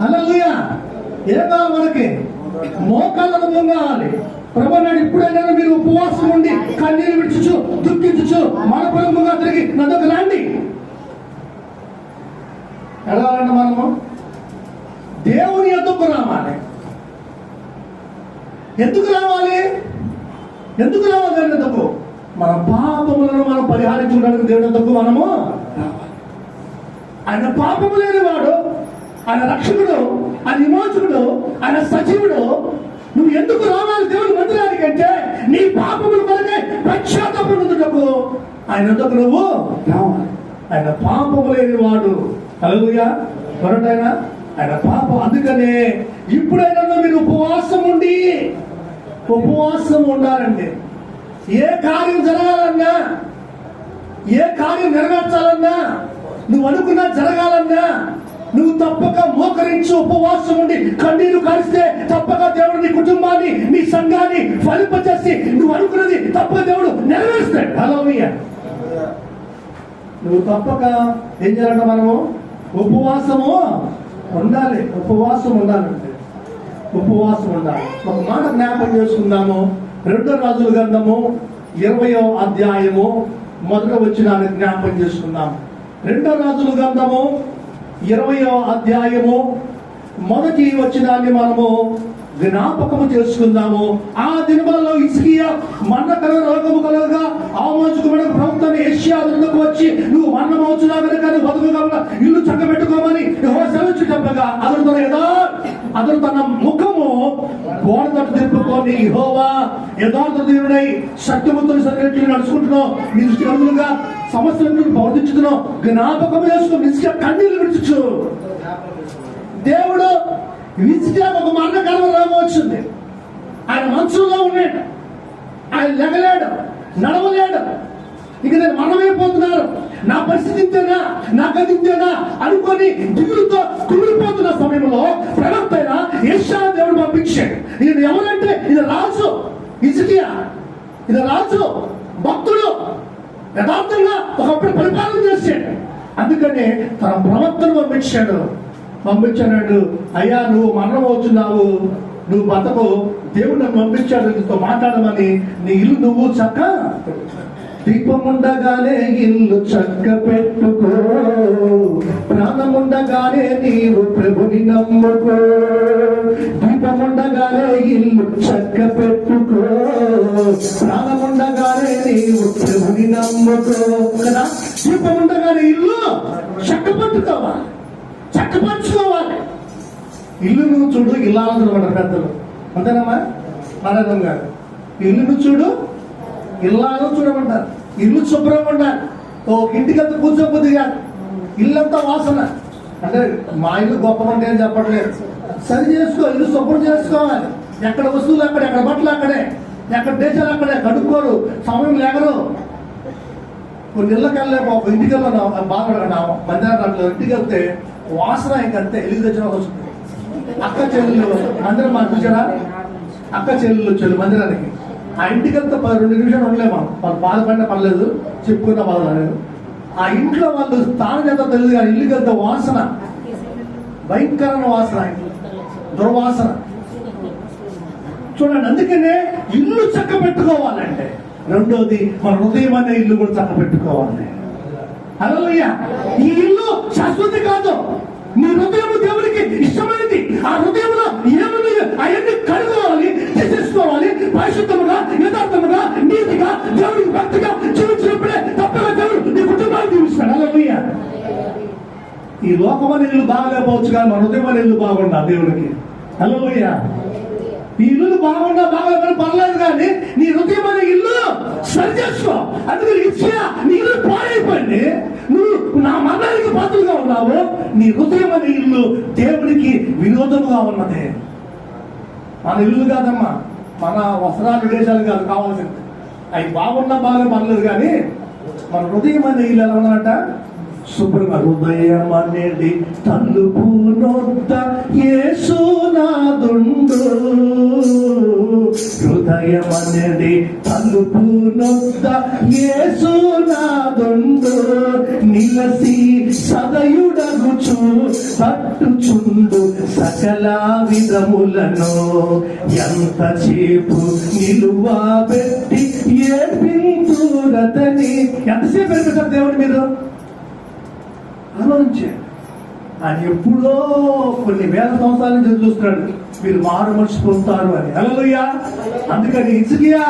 అలలుయ ఏ కావాలి మనకి మోకాళ్ళను కావాలి ప్రభు నాడు ఇప్పుడైనా మీరు ఉపవాసం ఉండి కన్నీరు విడిచుచు దుఃఖించుచు మన పొలముగా తిరిగి నన్నొక రాండి ఎలా మనము. దేవుని ఎందుకు రావాలి? ఎందుకు రావాలి? ఎందుకు రావాలి దేవుని ఎందుకు? మన పాపములను మనం పరిహారించుకోవడానికి దేవుని ఎందుకు మనము? రావాలి ఆయన పాపము లేనివాడు ఆయన రక్షకుడు ఆయన విమోచకుడు ఆయన సజీవుడు. నువ్వు ఎందుకు రావాలి దేవుని మందిరానికి అంటే నీ పాపముల కొరకే పశ్చాత్తాపడుటకు ఆయన ఎందుకు నువ్వు రావాలి? ఆయన పాపము లేనివాడు. కలుగుయా త్వరటైనా ఆయన? పాపం అందుకనే ఇప్పుడైనా మీరు ఉపవాసం ఉండి ఉపవాసం ఉండాలండి. ఏ కార్యం జరగాలన్నా ఏ కార్యం నెరవేర్చాలన్నా నువ్వు అనుకున్నా జరగాలన్నా నువ్వు తప్పక మోకరించి ఉపవాసం ఉండి కన్నీరు కలిస్తే తప్పక దేవుడు నీ కుటుంబాన్ని నీ సంఘాన్ని ఫలింపచేసి నువ్వు అనుకున్నది తప్పక దేవుడు నెరవేరుస్తాడు. హలో నువ్వు తప్పక ఏం చేయాలంట మనము? ఉపవాసము ఉండాలి. ఉపవాసం ఉండాలంటే. ఉపవాసం ఉండాలి. ఒక మాట జ్ఞాపకం చేసుకుందాము. రెండో రాజుల గ్రంథము ఇరవయో అధ్యాయము మొదట వచ్చిన జ్ఞాపకం చేసుకుందాము రెండో రాజుల గ్రంథము ఇరవయో అధ్యాయము మొదటి వచ్చినాన్ని మనము జ్ఞాపకము చేసుకుందాము. ఆ దినములలో ఇసుకియా మన్నకర రోగము కలగా ఆమోచుకున్న ప్రభుత్వం ఏషియా ముందుకు వచ్చి నువ్వు మన్న అవుతున్నా కనుక నువ్వు బతుకు కనుక ఇల్లు చక్కబెట్టుకోమని యెహోవా సెలవిచ్చి చెప్పగా అతను తన అతను తన ముఖము గోడ తట్టు తిప్పుకొని హోవా యథార్థ దేవుడై సత్యవంతుని సరిగ్గా నడుచుకుంటున్నావు. నీ దృష్టి కనులుగా సమస్యలను ప్రవర్తించుతున్నావు జ్ఞాపకం చేసుకుని నిశ్చయ కన్నీళ్ళు విడిచు దేవుడు విసిగా ఒక మరణకరం రాబోచ్చింది వచ్చింది ఆయన మంచంలో ఉన్నాడు. ఆయన లెగలేడు నడవలేడు. ఇక నేను మరణమైపోతున్నారు నా పరిస్థితి ఇంతేనా? నా గది ఇంతేనా? అనుకొని దిగులుతో కుమిలిపోతున్న సమయంలో ప్రవక్త అయిన యెషయా దేవుడు పంపించాడు. ఇది ఎవరంటే? ఇది రాజు. ఇజకియా ఇది రాజు. భక్తుడు. యథార్థంగా ఒకప్పుడు పరిపాలన చేశాడు. అందుకనే తన ప్రవక్తను పంపించాడు. పంపించాడు అయ్యా నువ్వు మరణం అవుతున్నావు నువ్వు బతకు. దేవుడు నన్ను పంపించాడు. నీతో మాట్లాడమని. నీ ఇల్లు నువ్వు చక్క దీపముండగానే ఇల్లు చక్క పెట్టుకో. ప్రాణముండగానే నీవు ప్రభుని నమ్ముకో. దీపముండగానే ఇల్లు చక్క పెట్టుకో. ప్రాణముండగానే నీవు ప్రభుని నమ్ముకో. కదా? దీపముండగానే ఇల్లు చక్క పట్టుకోవాలి. చక్కపరచుకోవాలి. ఇల్లును చూడు ఇల్లాలను చూడమంటారు పెద్దలు. అంతేనమ్మా? మరణం గారు. ఇల్లును చూడు ఇల్లాలను చూడమంటారు. ఇల్లు శుభ్రం ఉండాలి. ఓ ఇంటికి కూర్చోబుద్ది కాదు. ఇల్లంతా వాసన. అంటే మా ఇల్లు గొప్పమంటే ఏం చెప్పట్లేదు. సరి చేసుకో ఇల్లు శుభ్రం చేసుకోవాలి. ఎక్కడ వస్తువులు అక్కడే ఎక్కడ బట్టలు అక్కడే ఎక్కడ దేశాలు అక్కడే కడుక్కోరు సమయం లేకరు కొన్ని ఇళ్ళకి ఒక ఇంటికి వెళ్ళాను బాగా మధ్యాహ్నం ఇంటికి వెళ్తే వాసన ఇంకంతే ఎలుగు తెచ్చిన వస్తుంది అక్క చెల్లెలు మందిరం మాకు చూసారా? అక్క చెల్లెలు వచ్చారు మందిరానికి. ఆ ఇంటికి వెళ్తే పది రెండు నిమిషాలు ఉండలేము మనం వాళ్ళు బాధపడిన పర్లేదు చెప్పుకున్న బాధ లేదు ఆ ఇంట్లో వాళ్ళు స్థానం చేత తెలియదు కానీ ఇల్లు వెళ్తే వాసన. భయంకరమైన వాసన. దుర్వాసన. చూడండి అందుకనే ఇల్లు చక్క పెట్టుకోవాలంటే రెండోది మన హృదయం అనే ఇల్లు కూడా చక్క పెట్టుకోవాలి హల్లెలూయ. ఈ ఇల్లు శాశ్వతి కాదు. నీ హృదయం దేవునికి ఇష్టమైనది. ఆ హృదయంలో ఏమని అవన్నీ కడుగోవాలి తీసేసుకోవాలి. పరిశుద్ధముగా యథార్థముగా నీతిగా దేవుడికి భక్తిగా జీవించినప్పుడే తప్పక దేవుడు నీ కుటుంబాన్ని జీవిస్తాడు. హల్లెలూయ. ఈ లోకమని ఇల్లు బాగలేకపోవచ్చు కానీ మన హృదయం ఇల్లు బాగుండా దేవుడికి హల్లెలూయ. ఈ ఇల్లు బాగుండా బాగలేదని పర్లేదు కానీ నీ హృదయం అనే ఇల్లు సరి చేసుకో అందుకని ఇచ్చా నీ ఇల్లు నువ్వు నా మరణానికి పాత్రగా ఉన్నావు. నీ హృదయం అనే ఇల్లు దేవుడికి వినోదముగా ఉన్నదే. మన ఇల్లు కాదమ్మా మన వస్త్రాలు దేశాలు కాదు కావాల్సింది. అవి బాగున్నా బాగా పర్లేదు కానీ మన హృదయం అనే ఇల్లు ఎలా ఉన్నదంట శుభ్రంగా హృదయం అనేది తలుపు నొద్ద యేసునాదుండు హృదయం అనేది తలుపు నొద్ద యేసునాదుండు నిలసి సదయుడగుచు పట్టుచుండు సకల విధములను. ఎంత చేపు నిలువా పెట్టి ఏడ్పించురతని ఎంతసేపు ఏర్పించారు దేవుడు మీరు ఆలోచించండి ఆయన ఎప్పుడో కొన్ని వేల సంవత్సరాల నుంచి చూస్తున్నాడు మీరు మారు మనిషి పొందుతారు అని. హల్లెలూయా. అందుకని ఇసుకియా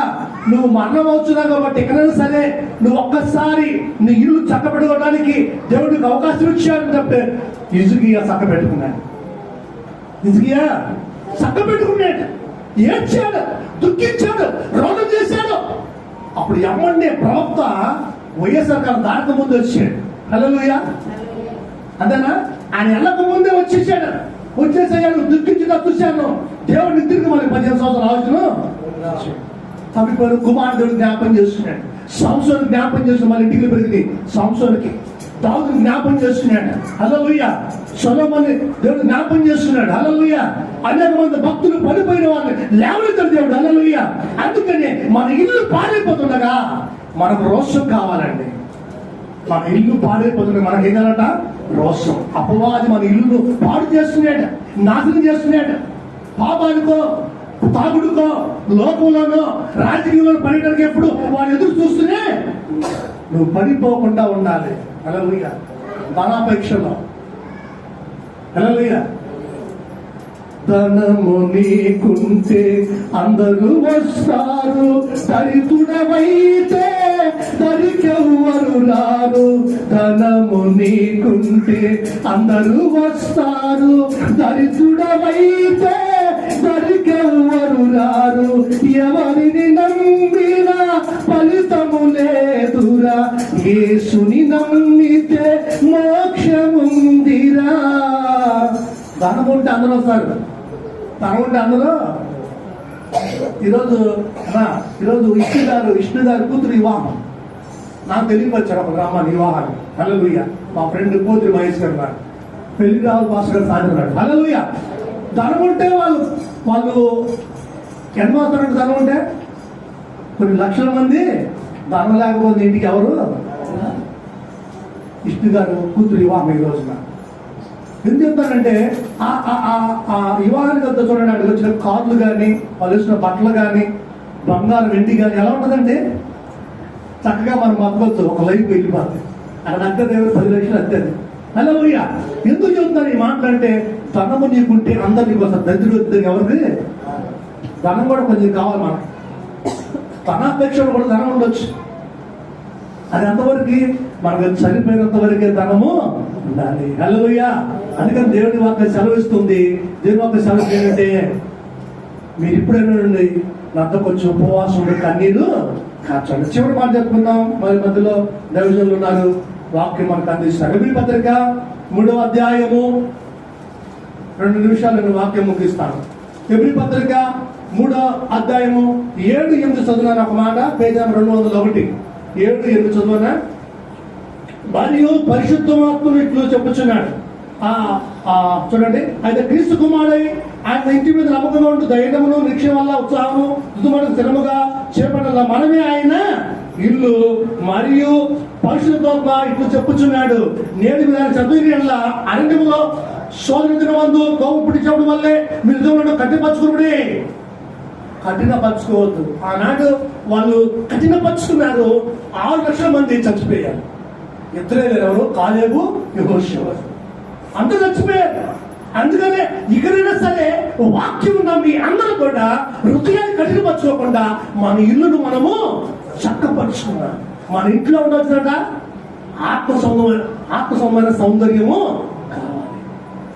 నువ్వు మరణం అవుతున్నావు కాబట్టి ఎక్కడైనా సరే నువ్వు ఒక్కసారి నీ ఇల్లు చక్కబెట్టుకోవడానికి దేవుడికి అవకాశం ఇచ్చాడని చెప్తే ఇసుకియా చక్క పెట్టుకున్నాడు. ఇసుకియా చక్క పెట్టుకున్నాడు. ఏడ్చాడు దుఃఖించాడు. రోగం చేశాడు. అప్పుడు ఎమ్మండే ప్రవక్త వైఎస్ఆర్ గారు దాటక ముందు వచ్చాడు. హలో అంతేనా ఆయన వెళ్ళక ముందే వచ్చేసాడు. వచ్చేసాడు దుఃఖించుగా చూశాను. దేవుడు నిద్రకు మళ్ళీ పదిహేను సంవత్సరాలు ఆలోచన తప్పిపోయిన కుమారుడు జ్ఞాపం చేస్తున్నాడు సంవత్సరం జ్ఞాపం చేస్తున్నాడు మళ్ళీ డిగ్రీ పెరిగింది. సంవత్సరానికి దావుడు జ్ఞాపం చేస్తున్నాడు హల్లెలూయ. సొలమని దేవుడు జ్ఞాపం చేస్తున్నాడు హల్లెలూయ. అనేక మంది భక్తులు పడిపోయిన వాళ్ళు లేవనెత్తాడు దేవుడు. హల్లెలూయ. అందుకనే మన ఇల్లు పాడైపోతుండగా మనకు రోషం కావాలండి. మన ఇల్లు పాడైపోతుండగా మనకి ఏం రోషం అపవాది మన ఇల్లును పాడు చేస్తున్నాడు నాశనం చేస్తున్నాడు పాపానికో తాగుడుకో లోకంలోనో రాజకీయంలో పడేటానికి ఎప్పుడు వాడు ఎదురు చూస్తూనే నువ్వు పడిపోకుండా ఉండాలి. అలలుయ్య ధనాపేక్షలో అలలుయ్య ధనము నీకుంటే అందరూ వస్తారు. దరితుడవైతే దరికవు రారు ధనము నీకుంటే అందరూ వస్తారు. దరిద్రుడమైతే దరికెవ్వరు రారు. ఎవరిని నమ్మినా ఫలితము లేదురా. యేసుని నమ్మితే మోక్షముందిరా. ధనం ఉంటే అందరూ వస్తారు. ధనం ఉంటే అందరూ. ఈరోజు ఈరోజు విష్ణు గారు విష్ణు గారు కూతురు వివాహం నాకు తెలియపచ్చారు ఒక రామ వివాహాన్ని హల్లెలూయ. మా ఫ్రెండ్ కూతురు మహేష్ గారు ఉన్నారు. పెళ్ళి రావు భాష గారు సాధిన్నాడు హల్లెలూయ. ధనం ఉంటే వాళ్ళు వాళ్ళు ఎంత వస్తారంటే ధనం ఉంటే కొన్ని లక్షల మంది ధనం లేకపోతే ఇంటికి ఎవరు? ఇష్టి గారు కూతురు వివాహం ఈ రోజున. ఎందుకు చెప్తానంటే ఆ వివాహానికి వద్ద చూడండి అక్కడికి వచ్చిన కార్లు కానీ వాళ్ళు వేసిన బట్టలు కానీ బంగారం వెండి కానీ ఎలా ఉంటుందంటే చక్కగా మనం పంపవచ్చు ఒక లైఫ్ వెళ్ళిపోతుంది అక్కడ అద్దె దేవుడు పది లక్షలు అద్దెది హలో అయ్యా ఎందుకు చెప్తాను ఈ మాటలంటే ధనము నీకుంటే అందరు నీకు వస్తారు దరిద్రుడు వద్దు ఎవరిది ధనం కూడా కొంచెం కావాలి మనకి. ధనాపేక్షలు కూడా ధనం ఉండొచ్చు. అది ఎంతవరకు? మనకు చనిపోయినంత వరకే ధనము ఉండాలి. హలోయ్యా అందుకని దేవుడి వాక్య సెలవిస్తుంది. దేవుడి వాక్య సెలవు ఏంటంటే మీరు ఇప్పుడైనా నుండి నాతో కొంచెం ఉపవాసం ఉండి కన్నీరు కాచండి. చివరి మాట చెప్పుకుందాం. మరి మధ్యలో దైవజనులు ఉన్నారు. వాక్యం మనకు అందిస్తారు రబీ పత్రిక మూడవ అధ్యాయము రెండు నిమిషాలు నేను వాక్యం ముగిస్తాను. ఎబ్రి పత్రిక మూడో అధ్యాయము ఏడు ఎనిమిది చదువునాను ఒక మాట పేజీ రెండు వందల ఒకటి. ఏడు ఎనిమిది చదువునా మరియు పరిశుద్ధమాత్మను ఇట్లు చెప్పుచున్నాడు. చూడండి. అయితే క్రీస్తు కుమారుడై ఆయన ఇంటి మీద నమ్మకంగా ఉంటూ ధైర్యమును నిరీక్ష వల్ల ఉత్సాహము తుదుమడు స్థిరముగా చేపట్టాల మనమే ఆయన. ఇల్లు మరియు పరిశుద్ధత్వ ఇట్లు చెప్పుచున్నాడు. నేడు మీరు ఆయన చదువు అరణ్యములో శోధన దినమందు కోపం పుట్టించడం వల్లే మీరు దేవుడు కట్టిపరచుకుని కఠినపరచుకోవద్దు. ఆనాడు వాళ్ళు కఠినపరుచుకున్నారు. ఆరు లక్షల మంది చచ్చిపోయారు. ఇద్దరే లేరు ఎవరు? కాలేబు యెహోషువ. అంత చచ్చిపోయారు. అందుకనే ఇకనైనా సరే వాక్యం ఉన్న మీ అందరూ కూడా హృదయాన్ని కఠినపరచుకోకుండా మన ఇల్లును మనము చక్కపరుచుకున్నాం మన ఇంట్లో ఉండవచ్చునట ఆత్మ సౌందర్య ఆత్మ సంబంధమైన సౌందర్యము కావాలి.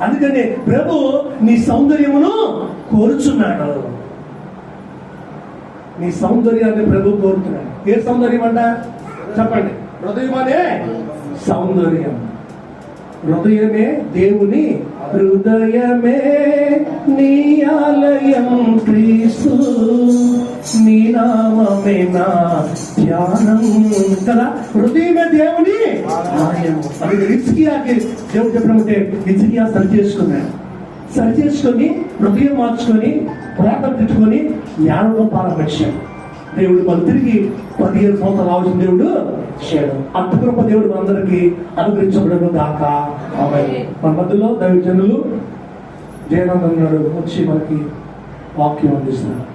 అందుకని ప్రభు నీ సౌందర్యమును కోరుచున్నాడు. నీ సౌందర్యాన్ని ప్రభు కోరుతున్నాడు. ఏ సౌందర్యం అంట? చెప్పండి. హృదయం అనే సౌందర్యం. హృదయమే దేవుని హృదయమే నీ ఆలయం క్రీస్తు. నీ నామమే నా ధ్యానం. కదా? హృదయమే దేవుని ఆలయం. అది రిస్కియాకి దేవుడు చెప్పినట్టే రిస్కియా సరి చేసుకున్నాడు సరి చేసుకొని హృదయం మార్చుకొని ప్రార్థన తిట్టుకొని జ్ఞానంలో ప్రారంభించాడు దేవుడు మళ్ళీ తిరిగి పదిహేను సంవత్సరాలు ఆలోచన దేవుడు చేయడం అంత కృప దేవుడు మనందరికీ అనుగ్రహించబడను ఆమేన్. మన మధ్యలో దైవజనులు జయనందన్ గారు వచ్చి మనకి వాక్యం అందిస్తున్నారు.